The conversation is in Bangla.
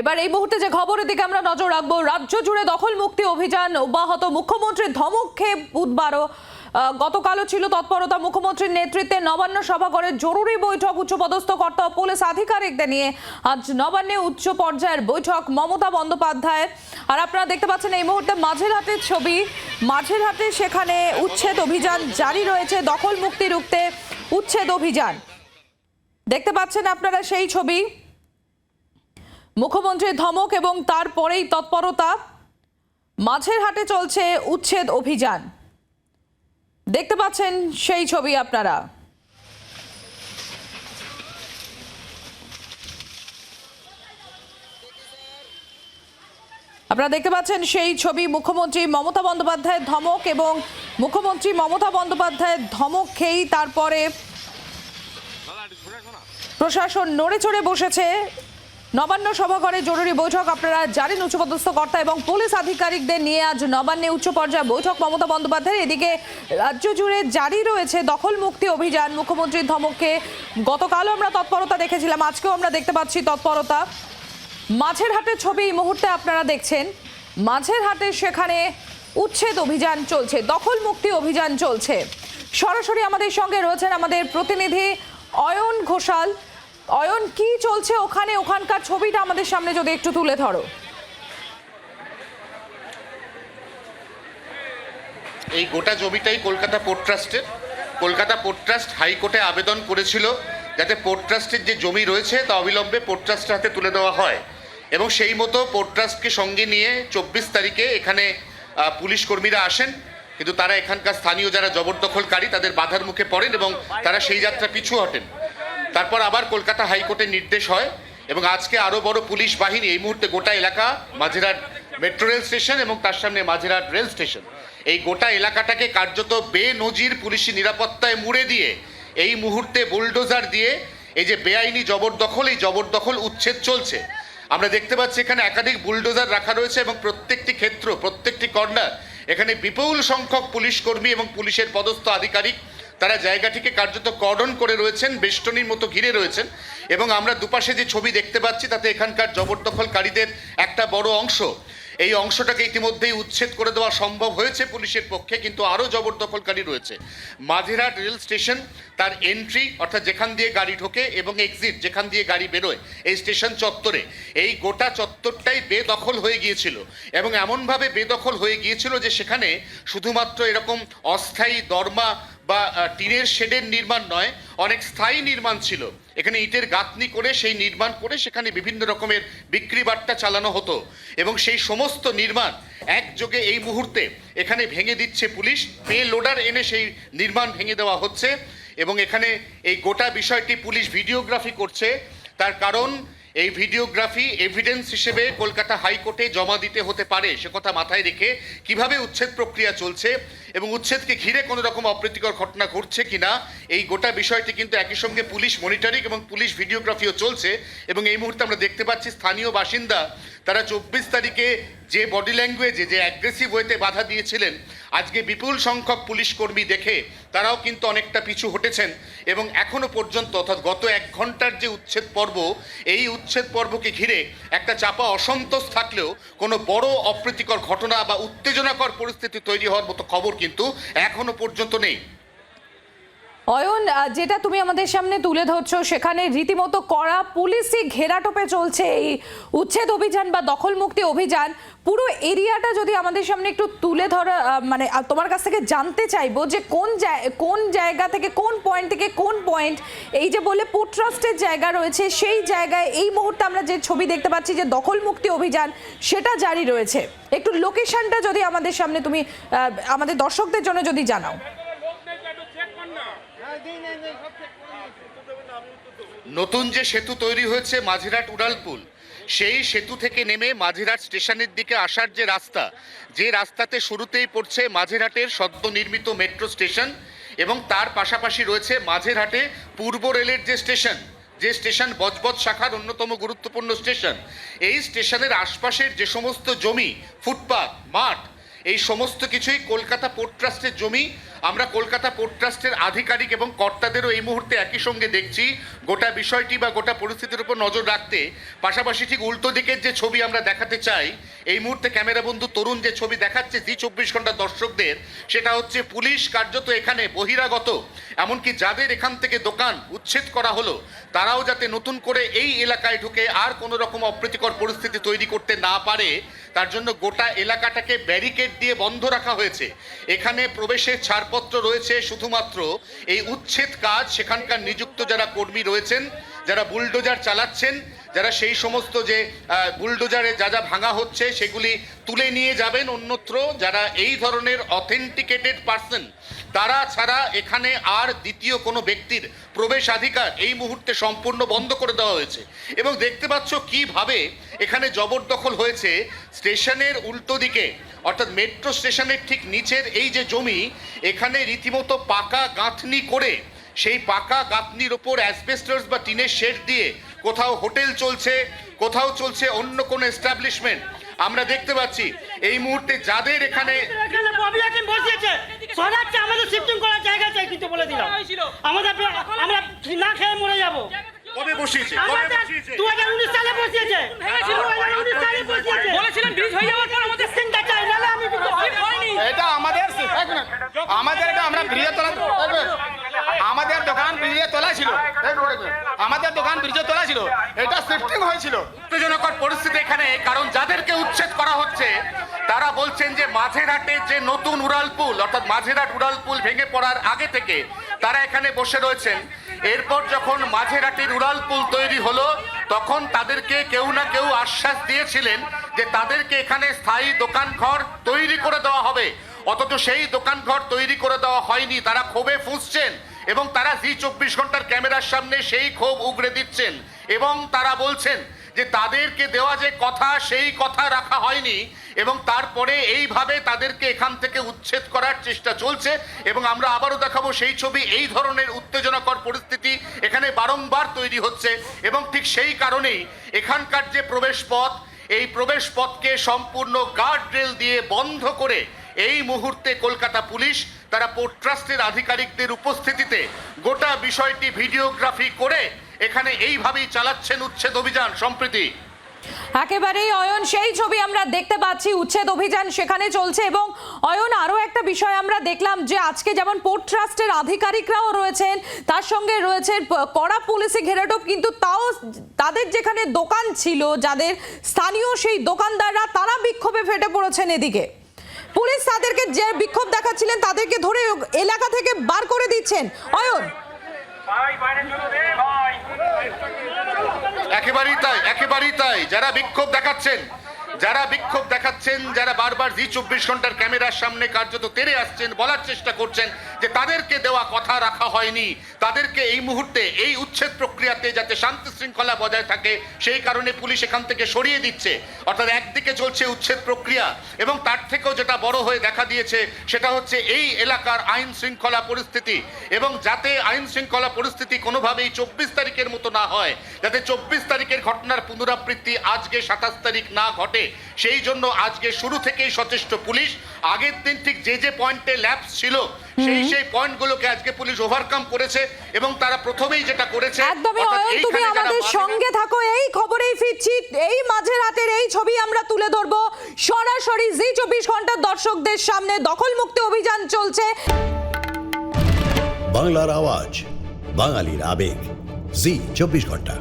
এবার এই মুহূর্তে যে খবরের দিকে আমরা নজর রাখব, রাজ্য জুড়ে দখল মুক্তি অভিযান অব্যাহত। মুখ্যমন্ত্রীর ধমক খেয়ে গতকালও ছিল তৎপরতা। মুখ্যমন্ত্রীর নেতৃত্বে নবান্ন সভাঘরে জরুরি বৈঠক, উচ্চপদস্থ কর্তা পুলিশ আধিকারিকদের নিয়ে আজ নবান্নে উচ্চ পর্যায়ের বৈঠক। মমতা বন্দ্যোপাধ্যায়, আর আপনারা দেখতে পাচ্ছেন এই মুহূর্তে মাঝেরহাটের ছবি। মাঝেরহাটে সেখানে উচ্ছেদ অভিযান জারি রয়েছে, দখল মুক্তি রুখতে উচ্ছেদ অভিযান। দেখতে পাচ্ছেন আপনারা সেই ছবি। মুখ্যমন্ত্রীর ধমক এবং তারপরেই তৎপরতা। মাঝের হাটে চলছে উচ্ছেদ অভিযান। দেখতে পাচ্ছেন সেই ছবি আপনারা। আপনারা দেখতে পাচ্ছেন সেই ছবি। মুখ্যমন্ত্রী মমতা বন্দ্যোপাধ্যায়ের ধমক এবং মুখ্যমন্ত্রী মমতা বন্দ্যোপাধ্যায়ের ধমক খেয়েই তারপরে প্রশাসন নড়ে চড়ে বসেছে। নবান্ন সভাঘরে জরুরি বৈঠক। আপনারা জানেন উচ্চপদস্থ কর্তা এবং পুলিশ আধিকারিকদের নিয়ে আজ নবান্নে উচ্চ পর্যায়ে বৈঠক। মমতা বন্দ্যোপাধ্যায়ের এদিকে রাজ্য জুড়ে জারি রয়েছে দখল মুক্তি অভিযান। মুখ্যমন্ত্রীর ধমককে গতকালও আমরা তৎপরতা দেখেছিলাম, আজকেও আমরা দেখতে পাচ্ছি তৎপরতা। মাঝের হাটের ছবি এই মুহূর্তে আপনারা দেখছেন। মাঝের হাটে সেখানে উচ্ছেদ অভিযান চলছে, দখল মুক্তি অভিযান চলছে। সরাসরি আমাদের সঙ্গে রয়েছেন আমাদের প্রতিনিধি অয়ন ঘোষাল। অয়ন, কি চলছে ওখানে? ওখানকার ছবিটা আমাদের সামনে যদি একটু তুলে ধরো। এই গোটা জমিটাই কলকাতা পোর্ট ট্রাস্টের। কলকাতা পোর্ট ট্রাস্ট হাইকোর্টে আবেদন করেছিল যাতে পোর্ট ট্রাস্টের যে জমি রয়েছে তা অবিলম্বে পোর্ট ট্রাস্টের হাতে তুলে দেওয়া হয়। এবং সেই মতো পোর্ট ট্রাস্টকে সঙ্গে নিয়ে চব্বিশ তারিখে এখানে পুলিশ কর্মীরা আসেন। কিন্তু তারা এখানকার স্থানীয় যারা জবরদখলকারী, তাদের বাধার মুখে পড়েন এবং তারা সেই যাত্রা পিছু হটেন। তারপর আবার কলকাতা হাইকোর্টের নির্দেশ হয় এবং আজকে আরও বড় পুলিশ বাহিনী, এই মুহূর্তে গোটা এলাকা মাঝেরহাট মেট্রো রেল স্টেশন এবং তার সামনে মাঝেরহাট রেল স্টেশন এই গোটা এলাকাটাকে কার্যত বেনজির পুলিশি নিরাপত্তায় মুড়ে দিয়ে, এই মুহূর্তে বুলডোজার দিয়ে এই যে বেআইনি জবরদখল, এই জবরদখল উচ্ছেদ চলছে। আমরা দেখতে পাচ্ছি এখানে একাধিক বুলডোজার রাখা রয়েছে এবং প্রত্যেকটি ক্ষেত্র, প্রত্যেকটি কর্নার, এখানে বিপুল সংখ্যক পুলিশ কর্মী এবং পুলিশের পদস্থ আধিকারিক তারা জায়গাটিকে কার্যত কর্ডন করে রয়েছেন, বেষ্টনীর মতো ঘিরে রয়েছেন এবং আমরা দুপাশে যে ছবি দেখতে পাচ্ছি, তাতে এখানকার জবরদখলকারীদের একটা বড় অংশ। এই অংশটাকে ইতিমধ্যেই উচ্ছেদ করে দেওয়া সম্ভব হয়েছে পুলিশের পক্ষে, কিন্তু আরও জবরদখলকারী রয়েছে। মাঝেরহাট রেল স্টেশন, তার এন্ট্রি অর্থাৎ যেখান দিয়ে গাড়ি ঢোকে এবং এক্সিট যেখান দিয়ে গাড়ি বেরোয়, এই স্টেশন চত্বরে। এই গোটা চত্বরটাই বেদখল হয়ে গিয়েছিল এবং এমনভাবে বেদখল হয়ে গিয়েছিল যে সেখানে শুধুমাত্র এরকম অস্থায়ী দরমা বা টিনের শেডের নির্মাণ নয়, অনেক স্থায়ী নির্মাণ ছিল। এখানে ইটের গাঁথনি করে, সেই নির্মাণ করে সেখানে বিভিন্ন রকমের বিক্রি বাট্টা চালানো হতো। এবং সেই সমস্ত নির্মাণ একযোগে এই মুহূর্তে এখানে ভেঙে দিচ্ছে পুলিশ পে লোডার এনে সেই নির্মাণ ভেঙে দেওয়া হচ্ছে। এবং এখানে এই গোটা বিষয়টি পুলিশ ভিডিওগ্রাফি করছে। তার কারণ এই ভিডিওগ্রাফি এভিডেন্স হিসেবে কলকাতা হাইকোর্টে জমা দিতে হতে পারে, সে কথা মাথায় রেখে কীভাবে উচ্ছেদ প্রক্রিয়া চলছে এবং উচ্ছেদকে ঘিরে কোনো রকম অপ্রীতিকর ঘটনা ঘটছে কিনা, এই গোটা বিষয়টি কিন্তু একই সঙ্গে পুলিশ মনিটরিং এবং পুলিশ ভিডিওগ্রাফিও চলছে এবং এই মুহূর্তে আমরা দেখতে পাচ্ছি স্থানীয় বাসিন্দা, তারা চব্বিশ তারিখে যে বডি ল্যাঙ্গুয়েজে যে অ্যাগ্রেসিভ ওয়েতে বাধা দিয়েছিলেন আজকে বিপুল সংখ্যক পুলিশ কর্মী দেখে তারাও কিন্তু অনেকটা পিছু হটেছেন এবং এখনও পর্যন্ত, অর্থাৎ গত এক ঘণ্টার যে উচ্ছেদ পর্ব, এই উচ্ছেদ পর্বকে ঘিরে একটা চাপা অসন্তোষ থাকলেও কোনো বড় অপ্রীতিকর ঘটনা বা উত্তেজনাকর পরিস্থিতি তৈরি হওয়ার মতো খবর কিন্তু এখনও পর্যন্ত নেই। অয়ন যেটা তুমি আমাদের সামনে তুলে ধরছো, সেখানে রীতিমতো কড়া পুলিশি ঘেরাটোপে চলছে এই উচ্ছেদ অভিযান বা দখল মুক্তি অভিযান। পুরো এরিয়াটা যদি আমাদের সামনে একটু তুলে ধরা মানে তোমার কাছ থেকে জানতে চাইব যে কোন কোন জায়গা থেকে, কোন পয়েন্ট থেকে কোন পয়েন্ট এই যে বলে পোর্ট ট্রাস্টের জায়গা রয়েছে, সেই জায়গায় এই মুহূর্তে আমরা যে ছবি দেখতে পাচ্ছি যে দখল মুক্তি অভিযান, সেটা জারি রয়েছে। একটু লোকেশনটা যদি আমাদের সামনে তুমি আমাদের দর্শকদের জন্য যদি জানাও। নতুন যে সেতু তৈরি হয়েছে মাঝিরহাট উড়ালপুল, সেই সেতু থেকে নেমে মাঝিরহাট স্টেশনের দিকে আসার যে রাস্তা, যে রাস্তাতে শুরুতেই পড়ছে মাঝেরহাটের সদ্য নির্মিত মেট্রো স্টেশন এবং তার পাশাপাশি রয়েছে মাঝেরহাটে পূর্ব রেলের যে স্টেশন যে স্টেশন বজবজ শাখার অন্যতম গুরুত্বপূর্ণ স্টেশন। এই স্টেশনের আশপাশের যে সমস্ত জমি ফুটপাথ মাঠ, এই সমস্ত কিছুই কলকাতা পোর্ট ট্রাস্টের জমি আমরা কলকাতা পোর্ট ট্রাস্টের আধিকারিক এবং কর্তাদেরও এই মুহূর্তে একই সঙ্গে দেখছি। গোটা বিষয়টি বা গোটা পরিস্থিতির উপর নজর রাখতে। পাশাপাশি ঠিক উল্টো দিকের যে ছবি আমরা দেখাতে চাই, এই মুহূর্তে ক্যামেরা বন্ধু তরুণ যে ছবি দেখাচ্ছে জি চব্বিশ ঘণ্টা দর্শকদের, সেটা হচ্ছে পুলিশ কার্যত এখানে বহিরাগত। এমনকি যাদের এখান থেকে দোকান উচ্ছেদ করা হলো, তারাও যাতে নতুন করে এই এলাকায় ঢুকে আর কোনো রকম অপ্রীতিকর পরিস্থিতি তৈরি করতে না পারে, তার জন্য গোটা এলাকাটাকে ব্যারিকেড দিয়ে বন্ধ রাখা হয়েছে। এখানে প্রবেশের ছাড়পত্র রয়েছে, শুধুমাত্র এই উচ্ছেদ কাজ, সেখানকার নিযুক্ত যারা কর্মী রয়েছেন, যারা বুলডোজার চালাচ্ছেন, যারা সেই সমস্ত যে বুলডোজারে যা যা ভাঙা হচ্ছে, সেগুলি তুলে নিয়ে যাবেন অন্যত্র। যারা এই ধরনের অথেন্টিকেটেড পার্সন তারা ছাড়া এখানে আর দ্বিতীয় কোনো ব্যক্তির প্রবেশাধিকার এই মুহূর্তে সম্পূর্ণ বন্ধ করে দেওয়া হয়েছে। এবং দেখতে পাচ্ছ কীভাবে এখানে জবরদখল হয়েছে। স্টেশনের উল্টো দিকে অর্থাৎ মেট্রো স্টেশনের ঠিক নিচের এই যে জমি এখানে রীতিমতো পাকা গাঁথনি করে সেই পাকা গাঁথনির ওপর অ্যাসবেস্টার্স বা টিনের শেড দিয়ে কোথাও হোটেল চলছে কোথাও চলছে অন্য কোনো এস্টাবলিশমেন্ট আমরা দেখতে পাচ্ছি এই মুহূর্তে যাদের এখানে বসিয়েছে। আমাদের শিফটিং করার জায়গা চাই কিন্তু বলে দিলাম। আমাদের আমরা না খেয়ে মরে যাব। কবে বসিয়েছে? কবে বসিয়েছে? দু হাজার উনিশ সালে বসিয়েছে। দু হাজার উনিশ সালে বসিয়েছে। বলেছিলেন ব্রিজ হয়ে যাওয়ার পর আমাদের সিস্টেমটা চাই নাহলে আমি কিন্তু হয়নি এটা আমাদের। আমাদের এটা আমরা ব্রিজে তোলা আমাদের দোকান ব্রিজে তোলা ছিল। আমাদের দোকান ব্রিজে তোলা ছিল। এটা শিফটিং হয়েছিল। উত্তেজনকর পরিস্থিতি এখানে, কারণ যাদেরকে উচ্ছেদ করা হচ্ছে, তারা বলছেন যে মাঝেরহাটের যে নতুন উড়ালপুল অর্থাৎ মাঝেরহাট উড়ালপুল ভেঙে পড়ার আগে থেকে তারা এখানে বসে রয়েছেন। এরপর যখন মাঝেরহাটের উড়ালপুল তৈরি হলো তখন তাদেরকে কেউ না কেউ আশ্বাস দিয়েছিলেন যে তাদেরকে এখানে স্থায়ী দোকান ঘর তৈরি করে দেওয়া হবে। অথচ সেই দোকান ঘর তৈরি করে দেওয়া হয়নি, তারা ক্ষোভে ফুঁসছেন এবং তারা জি চব্বিশ ঘণ্টার ক্যামেরার সামনে সেই ক্ষোভ উগড়ে দিচ্ছেন এবং তারা বলছেন যে তাদেরকে দেওয়া যে কথা, সেই কথা রাখা হয়নি এবং তারপরে এইভাবে তাদেরকে এখান থেকে উচ্ছেদ করার চেষ্টা চলছে এবং আমরা আবারও দেখাবো সেই ছবি, এই ধরনের উত্তেজনাকর পরিস্থিতি এখানে বারংবার তৈরি হচ্ছে এবং ঠিক সেই কারণেই এখানকার যে প্রবেশ পথ এই প্রবেশ পথকে সম্পূর্ণ গার্ড রেল দিয়ে বন্ধ করে এই মুহূর্তে কলকাতা পুলিশ তারা পোর্ট ট্রাস্টের আধিকারিকদের উপস্থিতিতে গোটা বিষয়টি ভিডিওগ্রাফি করে এখানে এইভাবেই চালাচ্ছেন উচ্ছেদ অভিযান সম্প্রীতি। একেবারেই অয়ন সেই ছবি আমরা দেখতে পাচ্ছি উচ্ছেদ অভিযান সেখানে চলছে এবং অয়ন আরও একটা বিষয় আমরা দেখলাম যে আজকে যেমন পোর্ট ট্রাস্টের আধিকারিকরাও রয়েছেন তার সঙ্গে রয়েছে কড়া পুলিশি ঘেরাটোপ কিন্তু তাও তাদের যেখানে দোকান ছিল যাদের স্থানীয় সেই দোকানদাররা তারা বিক্ষোভে ফেটে পড়েছেন এদিকে। পুলিশ তাদেরকে যে বিক্ষোভ দেখাচ্ছিলেন তাদেরকে ধরে এলাকা থেকে বার করে দিচ্ছেন। অয়ন। একেবারেই তাই একেবারেই তাই। যারা বিক্ষোভ দেখাচ্ছেন যারা বিক্ষোভ দেখাচ্ছেন, যারা বারবার জি চব্বিশ ঘণ্টার ক্যামেরার সামনে কার্যত তেরে আসছেন, বলার চেষ্টা করছেন যে তাদেরকে দেওয়া কথা রাখা হয়নি। তাদেরকে এই মুহূর্তে, এই উচ্ছেদ প্রক্রিয়াতে যাতে শান্তি শৃঙ্খলা বজায় থাকে, সেই কারণে পুলিশ এখান থেকে সরিয়ে দিচ্ছে। অর্থাৎ একদিকে চলছে উচ্ছেদ প্রক্রিয়া এবং তার থেকেও যেটা বড় হয়ে দেখা দিয়েছে, সেটা হচ্ছে এই এলাকার আইন শৃঙ্খলা পরিস্থিতি এবং যাতে আইন শৃঙ্খলা পরিস্থিতি কোনোভাবেই চব্বিশ তারিখের মতো না হয়, যাতে চব্বিশ তারিখের ঘটনার পুনরাবৃত্তি আজকে সাতাশ তারিখ না ঘটে সেই জন্য আজকে শুরু থেকেই সচেষ্ট পুলিশ। আগের দিন ঠিক যে যে পয়েন্টে ল্যাপস ছিল সেই সেই পয়েন্টগুলোকে আজকে পুলিশ ওভারকাম করেছে এবং তারা প্রথমেই যেটা করেছে একদমই অয়ন তুমি আমাদের সঙ্গে থাকো এই খবরেই ফিরছি এই মাঝের রাতের এই ছবি আমরা তুলে ধরবো। সরাসরি জি চব্বিশ ঘণ্টার দর্শকদের সামনে দখল মুক্তি অভিযান চলছে। বাংলার আওয়াজ বাঙালির আবেগ জি চব্বিশ ঘণ্টা।